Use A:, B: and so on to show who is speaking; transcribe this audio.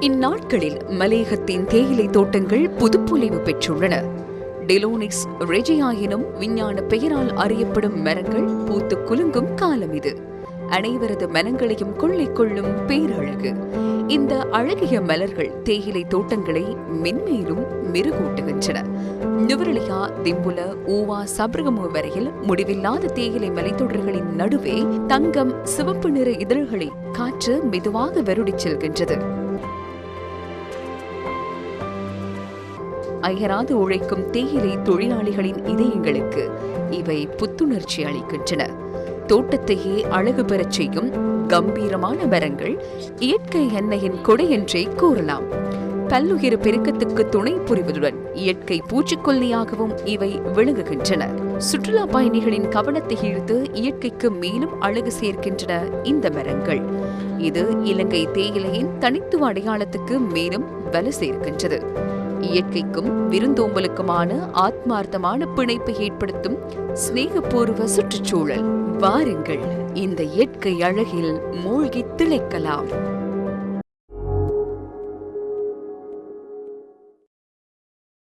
A: இந்நாட்களில் மலேகத்தின் தேயிலை தோட்டங்கள் புதுப்பொலிவு பெற்றுள்ளன. டெலோனிக்ஸ் ரெஜியா எனும் விஞ்ஞான பெயரால் அறியப்படும் மரங்கள் பூத்து குலுங்கும் காலம் இது. அனைவரது மனங்களையும் கொள்ளை கொள்ளும் பேரழகு. இந்த அழகிய மலர்கள் தேயிலை தோட்டங்களை மென்மேலும் மெருகூட்டுகின்றன. நுவரலியா திம்புல ஊவா சபரகமு வரையில் முடிவில்லாத தேயிலை மலைத்தொடர்களின் நடுவே தங்கம் சிவப்பு நிற இதழ்களை காற்று மெதுவாக வருடிச் செல்கின்றது. அயராது உழைக்கும் தேயிலை தொழிலாளிகளின் இதயங்களுக்கு இவை புத்துணர்ச்சி அளிக்கின்றன. தோட்டத்தையே அழகு பெறச் செய்யும் கம்பீரமான மரங்கள் இயற்கை எண்ணெயின் கொடை என்றே கூறலாம். பல்லுயிர் பெருக்கத்துக்கு துணை புரிவதுடன் இயற்கை பூச்சிக்கொல்லியாகவும் இவை விளங்குகின்றன. சுற்றுலா பயணிகளின் கவனத்தை ஈர்த்து இயற்கைக்கு மேலும் அழகு சேர்க்கின்றன இந்த மரங்கள். இது இலங்கை தேயிலையின் தனித்துவ அடையாளத்துக்கு மேலும் வலு சேர்க்கின்றது. இயற்கைக்கும் விருந்தோம்பலுக்குமான ஆத்மார்த்தமான பிணைப்பை ஏற்படுத்தும் சிநேகபூர்வ சுற்றுச்சூழல். வாருங்கள். இந்த இயற்கை அழகில் மூழ்கி திளைக்கலாம்.